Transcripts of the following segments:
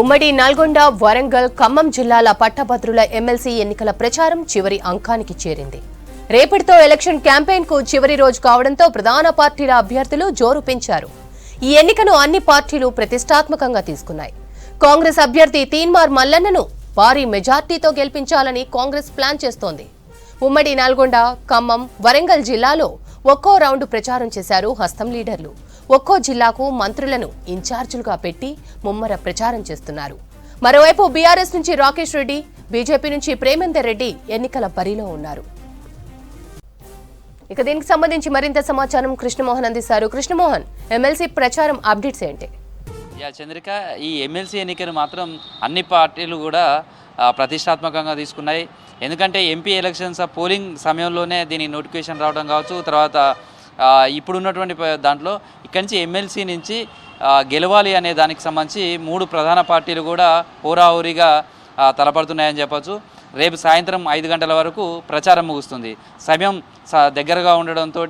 ఉమ్మడి నల్గొండ వరంగల్ ఖమ్మం జిల్లాల పట్టభద్రుల ఎమ్మెల్సీ ఎన్నికల ప్రచారం చివరి అంకానికి చేరింది. రేపటితో ఎలక్షన్ క్యాంపెయిన్కు చివరి రోజు కావడంతో ప్రధాన పార్టీల అభ్యర్థులు జోరు పెంచారు. ఈ ఎన్నికను అన్ని పార్టీలు ప్రతిష్టాత్మకంగా తీసుకున్నాయి. కాంగ్రెస్ అభ్యర్థి తీన్మార్ మల్లన్నను భారీ మెజార్టీతో గెలిపించాలని కాంగ్రెస్ ప్లాన్ చేస్తోంది. ఉమ్మడి నల్గొండ ఖమ్మం వరంగల్ జిల్లాలో ఒక్కో రౌండ్ ప్రచారం చేశారు హస్తం లీడర్లు. ఒక్కో జిల్లాకు మంత్రులను ఇన్ఛార్జీలుగా పెట్టి ముమ్మర ప్రచారం చేస్తున్నారు. మరోవైపు బీఆర్ఎస్ నుంచి రాకేష్ రెడ్డి బీజేపీ నుంచి ప్రేమేందర్ రెడ్డి ఎన్నికల బరిలో ఉన్నారు. ఇక దీనికి సంబంధించి మరింత సమాచారం కృష్ణమోహన్ అందిస్తారు. కృష్ణమోహన్ ఎమ్మెల్సీ ప్రచారం అప్డేట్స్ ఏంటి? యా చంద్రిక ఈ ఎమ్మెల్సీ ఎన్నికను మాత్రం అన్ని పార్టీలు కూడా ప్రతిష్టాత్మకంగా తీసుకున్నాయి. ఎందుకంటే ఎంపీ ఎలక్షన్స్ పోలింగ్ సమయంలోనే దీని నోటిఫికేషన్ రావడం కావచ్చు తర్వాత ఇప్పుడున్నటువంటి దాంట్లో ఇక్కడి నుంచి ఎమ్మెల్సీ నుంచి గెలవాలి అనే దానికి సంబంధించి మూడు ప్రధాన పార్టీలు కూడా హోరాహోరీగా తలపడుతున్నాయని చెప్పచ్చు. రేపు సాయంత్రం ఐదు గంటల వరకు ప్రచారం ముగుస్తుంది. సమయం స- దగ్గరగా ఉండడంతో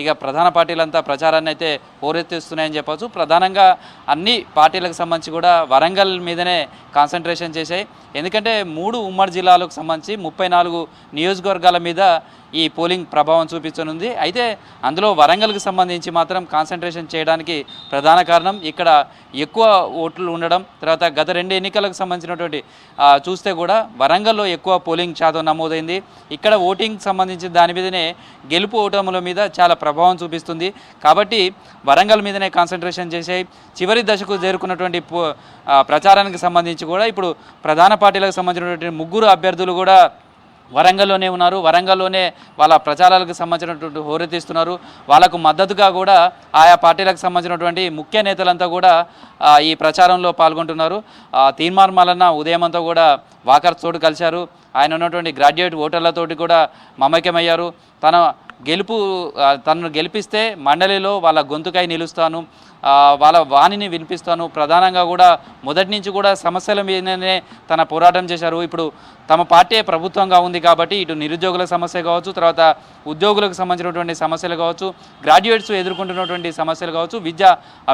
ఇక ప్రధాన పార్టీలంతా ప్రచారాన్ని అయితే హోరెత్తిస్తున్నాయని చెప్పవచ్చు ప్రధానంగా అన్ని పార్టీలకు సంబంధించి కూడా వరంగల్ మీదనే కాన్సన్ట్రేషన్ చేశాయి. ఎందుకంటే మూడు ఉమ్మడి జిల్లాలకు సంబంధించి ముప్పై నాలుగు నియోజకవర్గాల మీద ఈ పోలింగ్ ప్రభావం చూపించనుంది. అయితే అందులో వరంగల్కి సంబంధించి మాత్రం కాన్సన్ట్రేషన్ చేయడానికి ప్రధాన కారణం ఇక్కడ ఎక్కువ ఓట్లు ఉండడం. తర్వాత గత రెండు ఎన్నికలకు సంబంధించినటువంటి చూస్తే కూడా వరంగల్లో ఎక్కువ పోలింగ్ శాతం నమోదైంది. ఇక్కడ ఓటింగ్ సంబంధించిన దాని మీదనే గెలుపు ఓటముల మీద చాలా ప్రభావం చూపిస్తుంది. కాబట్టి వరంగల్ మీదనే కాన్సన్ట్రేషన్ చేసే చివరి దశకు చేరుకున్నటువంటి పో- ప్రచారానికి సంబంధించి కూడా ఇప్పుడు ప్రధాన పార్టీలకు సంబంధించినటువంటి ముగ్గురు అభ్యర్థులు కూడా వరంగల్లోనే ఉన్నారు. వరంగల్లోనే వాళ్ళ ప్రచారాలకు సంబంధించినటువంటి హోరెత్తిస్తున్నారు వాళ్ళకు మద్దతుగా కూడా ఆయా పార్టీలకు సంబంధించినటువంటి ముఖ్య నేతలంతా కూడా ఈ ప్రచారంలో పాల్గొంటున్నారు. తీర్మాన్ మల్లన్న ఉదయమంతా కూడా వాకర్ తోటి కలిశారు. ఆయన ఉన్నటువంటి గ్రాడ్యుయేట్ ఓటర్లతోటి కూడా మమైక్యమయ్యారు తన గెలుపు తనను గెలిపిస్తే మండలిలో వాళ్ళ గొంతుకై నిలుస్తాను వాళ్ళ వాణిని వినిపిస్తాను. ప్రధానంగా కూడా మొదటి నుంచి కూడా సమస్యల మీదనే తన పోరాటం చేశారు. ఇప్పుడు తమ పార్టీ ప్రభుత్వంగా ఉంది కాబట్టి ఇటు నిరుద్యోగుల సమస్య కావచ్చు తర్వాత ఉద్యోగులకు సంబంధించినటువంటి సమస్యలు కావచ్చు గ్రాడ్యుయేట్స్ ఎదుర్కొంటున్నటువంటి సమస్యలు కావచ్చు విద్య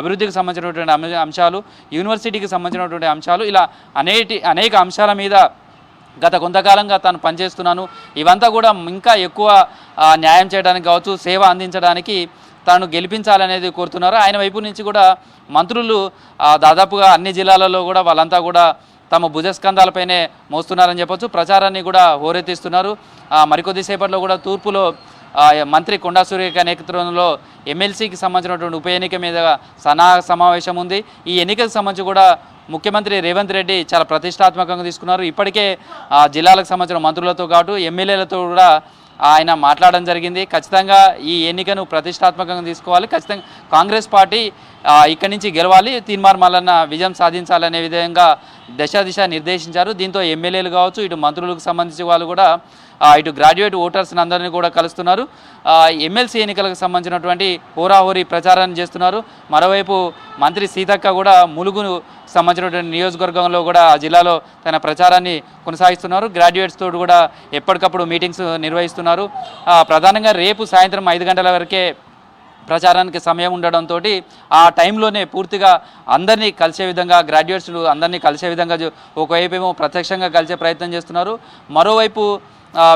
అభివృద్ధికి సంబంధించినటువంటి అంశాలు యూనివర్సిటీకి సంబంధించినటువంటి అంశాలు ఇలా అనేటి అనేక అంశాల మీద గత కొంతకాలంగా తాను పనిచేస్తున్నాను. ఇవంతా కూడా ఇంకా ఎక్కువ న్యాయం చేయడానికి కావచ్చు సేవ అందించడానికి తాను గెలిపించాలనేది కోరుతున్నారు. ఆయన వైపు నుంచి కూడా మంత్రులు దాదాపుగా అన్ని జిల్లాలలో కూడా వాళ్ళంతా కూడా తమ భుజస్కంధాలపైనే మోస్తున్నారని చెప్పొచ్చు. ప్రచారాన్ని కూడా హోరెత్తిస్తున్నారు. మరికొద్దిసేపట్లో కూడా తూర్పులో మంత్రి కొండా సూర్యక నేతృత్వంలో ఎమ్మెల్సీకి సంబంధించినటువంటి ఉప ఎన్నిక మీద సనా సమావేశం ఉంది. ఈ ఎన్నికకు సంబంధించి కూడా ముఖ్యమంత్రి రేవంత్ రెడ్డి చాలా ప్రతిష్టాత్మకంగా తీసుకున్నారు. ఇప్పటికే ఆ, జిల్లాలకు సంబంధించిన మంత్రులతో పాటు ఎమ్మెల్యేలతో కూడా ఆయన మాట్లాడడం జరిగింది. ఖచ్చితంగా ఈ ఎన్నికను ప్రతిష్టాత్మకంగా తీసుకోవాలి. ఖచ్చితంగా కాంగ్రెస్ పార్టీ ఇక్కడి నుంచి గెలవాలి. తీన్మార్ మల్లన్న విజయం సాధించాలనే విధంగా దశ దిశ నిర్దేశించారు. దీంతో ఎమ్మెల్యేలు కావచ్చు ఇటు మంత్రులకు సంబంధించిన వాళ్ళు కూడా ఇటు గ్రాడ్యుయేట్ ఓటర్స్ని అందరినీ కూడా కలుస్తున్నారు. ఎమ్మెల్సీ ఎన్నికలకు సంబంధించినటువంటి హోరాహోరీ ప్రచారాన్ని చేస్తున్నారు. మరోవైపు మంత్రి సీతక్క కూడా ములుగును సంబంధించినటువంటి నియోజకవర్గంలో కూడా ఆ జిల్లాలో తన ప్రచారాన్ని కొనసాగిస్తున్నారు. గ్రాడ్యుయేట్స్ తోటి కూడా ఎప్పటికప్పుడు మీటింగ్స్ నిర్వహిస్తున్నారు. ప్రధానంగా రేపు సాయంత్రం ఐదు గంటల వరకే ప్రచారానికి సమయం ఉండడంతో ఆ టైంలోనే పూర్తిగా అందరినీ కలిసే విధంగా గ్రాడ్యుయేట్స్లు అందరినీ కలిసే విధంగా ఒకవైపు ఏమో ప్రత్యక్షంగా కలిసే ప్రయత్నం చేస్తున్నారు. మరోవైపు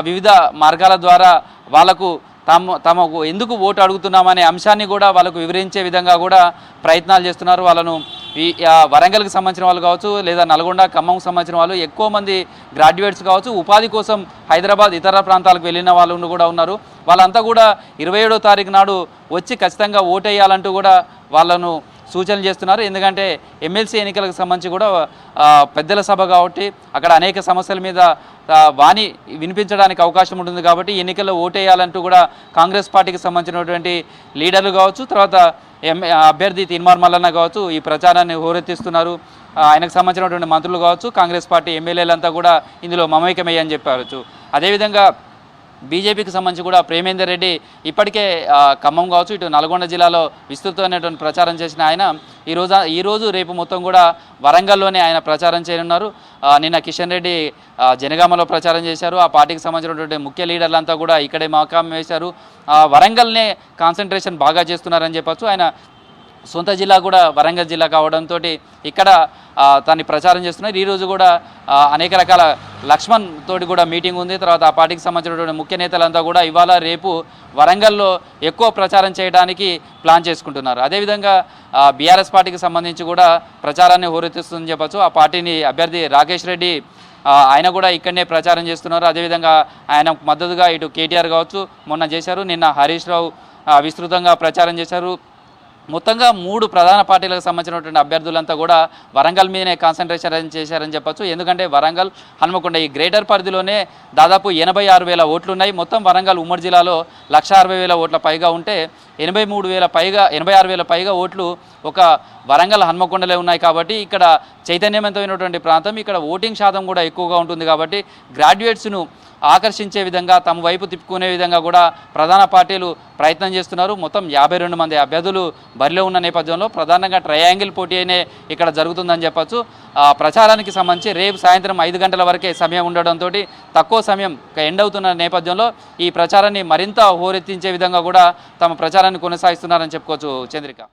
వివిధ మార్గాల ద్వారా వాళ్ళకు తమ తమకు ఎందుకు ఓటు అడుగుతున్నామనే అంశాన్ని కూడా వాళ్ళకు వివరించే విధంగా కూడా ప్రయత్నాలు చేస్తున్నారు. వాళ్ళను ఈ వరంగల్కి సంబంధించిన వాళ్ళు కావచ్చు లేదా నల్గొండ ఖమ్మంకి సంబంధించిన వాళ్ళు ఎక్కువ మంది గ్రాడ్యుయేట్స్ కావచ్చు ఉపాధి కోసం హైదరాబాద్ ఇతర ప్రాంతాలకు వెళ్ళిన వాళ్ళు కూడా ఉన్నారు. వాళ్ళంతా కూడా ఇరవై ఏడో తారీఖు నాడు వచ్చి ఖచ్చితంగా ఓటేయాలంటూ కూడా వాళ్ళను సూచనలు చేస్తున్నారు. ఎందుకంటే ఎమ్మెల్సీ ఎన్నికలకు సంబంధించి కూడా పెద్దల సభ కాబట్టి అక్కడ అనేక సమస్యల మీద వాణి వినిపించడానికి అవకాశం ఉంటుంది కాబట్టి ఎన్నికల్లో ఓటేయాలంటూ కూడా కాంగ్రెస్ పార్టీకి సంబంధించినటువంటి లీడర్లు కావచ్చు తర్వాత ఎం అభ్యర్థి తీర్మార్ మల్లన్న కావచ్చు ఈ ప్రచారాన్ని హోరెత్తిస్తున్నారు. ఆయనకు సంబంధించినటువంటి మంత్రులు కావచ్చు కాంగ్రెస్ పార్టీ ఎమ్మెల్యేలంతా కూడా ఇందులో మమైకమయ్యని చెప్పవచ్చు అదేవిధంగా బీజేపీకి సంబంధించి కూడా ప్రేమేందర్ రెడ్డి ఇప్పటికే ఖమ్మం కావచ్చు ఇటు నల్గొండ జిల్లాలో విస్తృతమైనటువంటి ప్రచారం చేసిన ఆయన. ఈ రోజు ఈ రోజు రేపు మొత్తం కూడా వరంగల్లోనే ఆయన ప్రచారం చేయనున్నారు. నిన్న కిషన్ రెడ్డి జనగామలో ప్రచారం చేశారు. ఆ పార్టీకి సంబంధించినటువంటి ముఖ్య లీడర్లంతా కూడా ఇక్కడే మకాం వేశారు. ఆ, వరంగల్నే కాన్సన్ట్రేషన్ బాగా చేస్తున్నారని చెప్పొచ్చు. ఆయన సొంత జిల్లా కూడా వరంగల్ జిల్లా కావడంతో ఇక్కడ దాన్ని ప్రచారం చేస్తున్నారు ఈరోజు కూడా అనేక రకాల లక్ష్మణ్ తోటి కూడా మీటింగ్ ఉంది. తర్వాత ఆ పార్టీకి సంబంధించినటువంటి ముఖ్య నేతలంతా కూడా ఇవాళ రేపు వరంగల్లో ఎక్కువ ప్రచారం చేయడానికి ప్లాన్ చేసుకుంటున్నారు. అదేవిధంగా బీఆర్ఎస్ పార్టీకి సంబంధించి కూడా ప్రచారాన్ని హోరెత్తిస్తుందని చెప్పచ్చు. ఆ పార్టీని అభ్యర్థి రాకేష్ రెడ్డి ఆయన కూడా ఇక్కడనే ప్రచారం చేస్తున్నారు. అదేవిధంగా ఆయన మద్దతుగా ఇటు కేటీఆర్ కావచ్చు మొన్న చేశారు. నిన్న హరీష్ రావు విస్తృతంగా ప్రచారం చేశారు. మొత్తంగా మూడు ప్రధాన పార్టీలకు సంబంధించినటువంటి అభ్యర్థులంతా కూడా వరంగల్ మీదనే కాన్సన్ట్రేషన్ చేశారని చెప్పొచ్చు. ఎందుకంటే వరంగల్ హనుమకొండ ఈ గ్రేటర్ పరిధిలోనే దాదాపు ఎనభై ఆరు వేల ఓట్లు ఉన్నాయి మొత్తం వరంగల్ ఉమ్మడి జిల్లాలో లక్ష అరవై వేల ఓట్ల పైగా ఉంటే ఎనభై మూడు వేల పైగా ఎనభై ఆరు వేల పైగా ఓట్లు ఒక వరంగల్ హన్మకొండలే ఉన్నాయి కాబట్టి ఇక్కడ చైతన్యవంతమైనటువంటి ప్రాంతం. ఇక్కడ ఓటింగ్ శాతం కూడా ఎక్కువగా ఉంటుంది కాబట్టి గ్రాడ్యుయేట్స్ను ఆకర్షించే విధంగా తమ వైపు తిప్పుకునే విధంగా కూడా ప్రధాన పార్టీలు ప్రయత్నం చేస్తున్నారు. మొత్తం యాభై రెండు మంది అభ్యర్థులు బరిలో ఉన్న నేపథ్యంలో ప్రధానంగా ట్రయాంగిల్ పోటీ అయినే ఇక్కడ జరుగుతుందని చెప్పచ్చు. ఆ, ప్రచారానికి సంబంధించి రేపు సాయంత్రం ఐదు గంటల వరకే సమయం ఉండడంతో తక్కువ సమయం ఎండ్ అవుతున్న నేపథ్యంలో ఈ ప్రచారాన్ని మరింత హోరెత్తించే విధంగా కూడా తమ ప్రచారాన్ని కొనసాగిస్తున్నారని చెప్పుకోవచ్చు చంద్రిక.